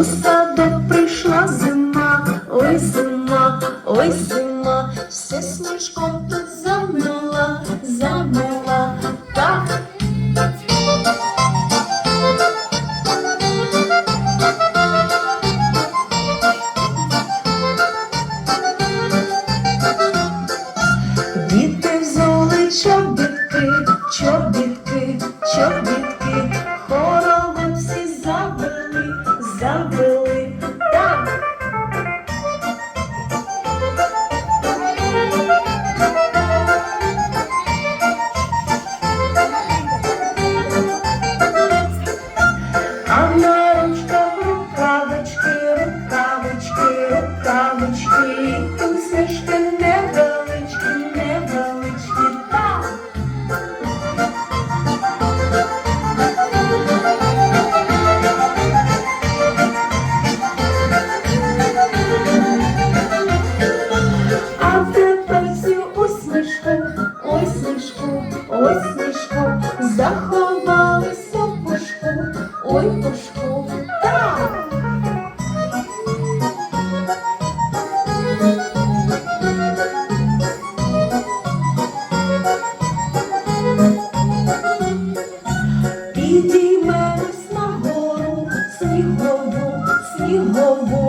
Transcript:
У садок прийшла зима, ой зима, ой зима, все сніжком тут замила, замила. сніжку, ой сніжку, заховалися в пушку, ой пушку, так. Підіймемось на гору, снігову, снігову.